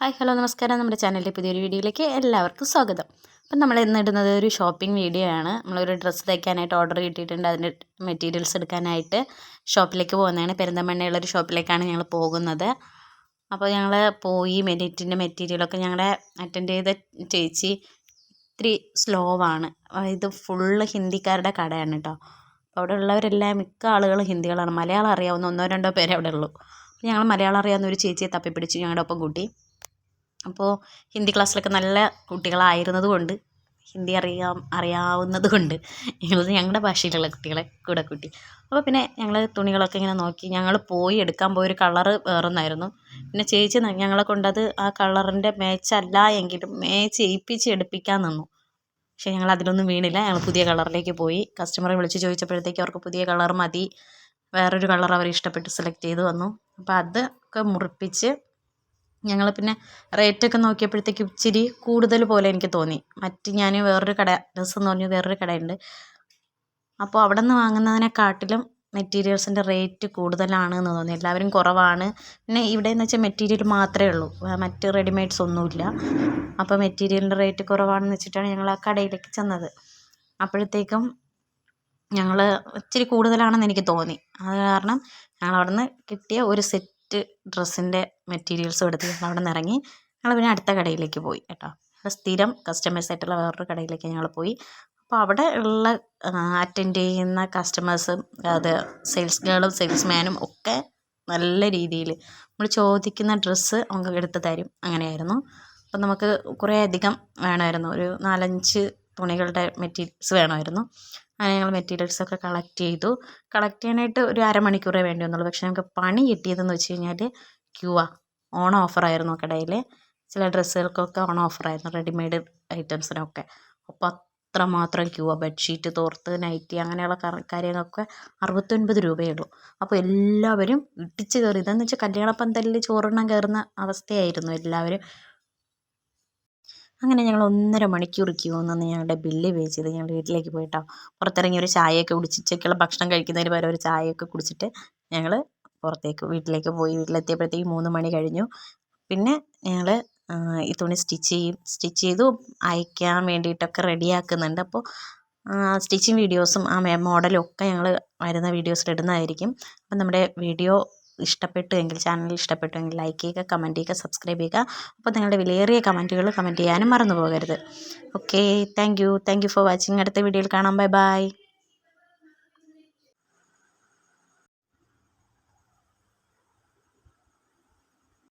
Hi hello നമസ്കാരം. നമ്മുടെ ചാനലിലെ പുതിയൊരു വീഡിയോയിലേക്ക് എല്ലാവർക്കും സ്വാഗതം. അപ്പം നമ്മൾ ഇന്ന് ഇടുന്നത് ഒരു ഷോപ്പിംഗ് വീഡിയോ ആണ്. നമ്മളൊരു ഡ്രസ്സ് തയ്ക്കാനായിട്ട് ഓർഡർ കിട്ടിയിട്ടുണ്ട്. അതിന്റെ മെറ്റീരിയൽസ് എടുക്കാനായിട്ട് ഷോപ്പിലേക്ക് പോകുന്നതാണ്. പെരിന്തമണ്ണയുള്ളൊരു ഷോപ്പിലേക്കാണ് ഞങ്ങൾ പോകുന്നത്. അപ്പോൾ ഞങ്ങൾ പോയി മെനിറ്റിന്റെ മെറ്റീരിയലൊക്കെ ഞങ്ങളെ അറ്റൻഡ് ചെയ്ത ചേച്ചി ഇത്തിരി സ്ലോ ആണ്. ഇത് ഫുള്ള് ഹിന്ദിക്കാരുടെ കടയാണ് കേട്ടോ. അവിടെ ഉള്ളവരെല്ലാം മിക്ക ആളുകളും ഹിന്ദികളാണ്. മലയാളം അറിയാവുന്ന ഒന്നോ രണ്ടോ പേരെ അവിടെ ഉള്ളൂ. ഞങ്ങൾ മലയാളം അറിയാവുന്ന ഒരു ചേച്ചിയെ തപ്പിപ്പിടിച്ച് ഞങ്ങളുടെ ഒപ്പം കൂട്ടി. അപ്പോൾ ഹിന്ദി ക്ലാസ്സിലൊക്കെ നല്ല കുട്ടികളായിരുന്നത് കൊണ്ട് ഹിന്ദി അറിയാം അറിയാവുന്നത് കൊണ്ട് ഞങ്ങൾ ഞങ്ങളുടെ ഭാഷയിലുള്ള കുട്ടികളെ കൂടെ കൂട്ടി. അപ്പോൾ പിന്നെ ഞങ്ങൾ തുണികളൊക്കെ ഇങ്ങനെ നോക്കി ഞങ്ങൾ പോയി എടുക്കാൻ പോയൊരു കളറ് വേറൊന്നായിരുന്നു. പിന്നെ ചേച്ചി ഞങ്ങളെ കൊണ്ടത് ആ കളറിന്റെ മേച്ചല്ല എങ്കിലും മേച്ച് ചെയ്യിപ്പിച്ച് എടുപ്പിക്കാൻ നിന്നു. പക്ഷേ ഞങ്ങൾ അതിലൊന്നും വീണില്ല. ഞങ്ങൾ പുതിയ കളറിലേക്ക് പോയി. കസ്റ്റമറെ വിളിച്ച് ചോദിച്ചപ്പോഴത്തേക്ക് അവർക്ക് പുതിയ കളർ മതി. വേറൊരു കളർ അവർ ഇഷ്ടപ്പെട്ട് സെലക്ട് ചെയ്ത് വന്നു. അപ്പോൾ അത് അതൊക്കെ മുറിപ്പിച്ച് ഞങ്ങൾ പിന്നെ റേറ്റൊക്കെ നോക്കിയപ്പോഴത്തേക്കും ഇച്ചിരി കൂടുതൽ പോലെ എനിക്ക് തോന്നി. മറ്റ് ഞാൻ വേറൊരു കട ഡ്രസ്സ് എന്ന് പറഞ്ഞു വേറൊരു കടയുണ്ട്. അപ്പോൾ അവിടെ നിന്ന് വാങ്ങുന്നതിനെക്കാട്ടിലും മെറ്റീരിയൽസിന്റെ റേറ്റ് കൂടുതലാണ് എന്ന് തോന്നി. എല്ലാവരും കുറവാണ്. പിന്നെ ഇവിടെ എന്ന് വെച്ചാൽ മെറ്റീരിയൽ മാത്രമേ ഉള്ളൂ. മറ്റ് റെഡിമെയ്ഡ്സ് ഒന്നുമില്ല. അപ്പോൾ മെറ്റീരിയലിന്റെ റേറ്റ് കുറവാണെന്ന് വെച്ചിട്ടാണ് ഞങ്ങൾ ആ കടയിലേക്ക് ചെന്നത്. അപ്പോഴത്തേക്കും ഞങ്ങൾ ഇച്ചിരി കൂടുതലാണെന്ന് എനിക്ക് തോന്നി. അത് കാരണം ഞങ്ങൾ നിന്ന് കിട്ടിയ ഒരു സെറ്റ് സെറ്റ് ഡ്രസ്സിന്റെ മെറ്റീരിയൽസും എടുത്ത് ഞങ്ങൾ അവിടെ നിന്ന് ഇറങ്ങി ഞങ്ങൾ പിന്നെ അടുത്ത കടയിലേക്ക് പോയി കേട്ടോ. സ്ഥിരം കസ്റ്റമേഴ്സ് ആയിട്ടുള്ള വേറൊരു കടയിലേക്ക് ഞങ്ങൾ പോയി. അപ്പോൾ അവിടെ ഉള്ള അറ്റൻഡ് ചെയ്യുന്ന കസ്റ്റമേഴ്സും അത് സെയിൽസ് ഗേളും സെയിൽസ്മാനും ഒക്കെ നല്ല രീതിയിൽ നമ്മൾ ചോദിക്കുന്ന ഡ്രസ്സ് നമുക്ക് എടുത്ത് തരും. അങ്ങനെയായിരുന്നു. അപ്പം നമുക്ക് കുറേ അധികം വേണമായിരുന്നു. ഒരു നാലഞ്ച് തുണികളുടെ മെറ്റീരിയൽസ് വേണമായിരുന്നു. അങ്ങനെ ഞങ്ങൾ മെറ്റീരിയൽസൊക്കെ കളക്ട് ചെയ്തു. കളക്ട് ചെയ്യാനായിട്ട് ഒരു അരമണിക്കൂറേ വേണ്ടി വന്നുള്ളൂ പക്ഷേ ഞങ്ങൾക്ക് പണി കിട്ടിയതെന്ന് വെച്ച് കഴിഞ്ഞാൽ ക്യൂ ആ. ഓണം ഓഫറായിരുന്നു കടയിൽ ചില ഡ്രസ്സുകൾക്കൊക്കെ ഓണം ഓഫറായിരുന്നു റെഡിമെയ്ഡ് ഐറ്റംസിനൊക്കെ. അപ്പോൾ അത്രമാത്രം ക്യൂ ആ. ബെഡ്ഷീറ്റ് തോർത്ത് നൈറ്റി അങ്ങനെയുള്ള കാര്യങ്ങളൊക്കെ അറുപത്തൊൻപത് രൂപയേ ഉള്ളൂ. അപ്പോൾ എല്ലാവരും ഇടിച്ച് കയറി ഇതെന്ന് വെച്ചാൽ കല്യാണ പന്തലിൽ ചോറുണ്ണാൻ കയറുന്ന അവസ്ഥയായിരുന്നു എല്ലാവരും. അങ്ങനെ ഞങ്ങൾ ഒന്നര മണിക്കൂർ ക്യൂ നിന്ന് ഞങ്ങളുടെ ബില്ല് പേ ചെയ്ത് ഞങ്ങൾ വീട്ടിലേക്ക് പോയിട്ടോ. പുറത്തിറങ്ങി ഒരു ചായയൊക്കെ കുടിച്ച് ഉച്ചയ്ക്കുള്ള ഭക്ഷണം കഴിക്കുന്നതിന് പകരം ഒരു ചായയൊക്കെ കുടിച്ചിട്ട് ഞങ്ങൾ പുറത്തേക്ക് വീട്ടിലേക്ക് പോയി. വീട്ടിലെത്തിയപ്പോഴത്തേക്ക് മൂന്ന് മണി കഴിഞ്ഞു. പിന്നെ ഞങ്ങൾ ഈ തുണി സ്റ്റിച്ച് ചെയ്യും. സ്റ്റിച്ച് ചെയ്തു അയക്കാൻ വേണ്ടിയിട്ടൊക്കെ റെഡിയാക്കുന്നുണ്ട്. അപ്പോൾ സ്റ്റിച്ചിങ് വീഡിയോസും ആ മോഡലും ഒക്കെ ഞങ്ങൾ വരുന്ന വീഡിയോസിൽ ഇടുന്നതായിരിക്കും. അപ്പം നമ്മുടെ വീഡിയോ ഇഷ്ടപ്പെട്ടു എങ്കിൽ ചാനൽ ഇഷ്ടപ്പെട്ടു എങ്കിൽ ലൈക്ക് ചെയ്യുക കമന്റ് ചെയ്യുക സബ്സ്ക്രൈബ് ചെയ്യുക. അപ്പോൾ നിങ്ങളുടെ വിലയേറിയ കമന്റുകൾ കമന്റ് ചെയ്യാനും മറന്നു പോകരുത് okay thank you thank you for watching അടുത്ത വീഡിയോയിൽ കാണാം. Bye bye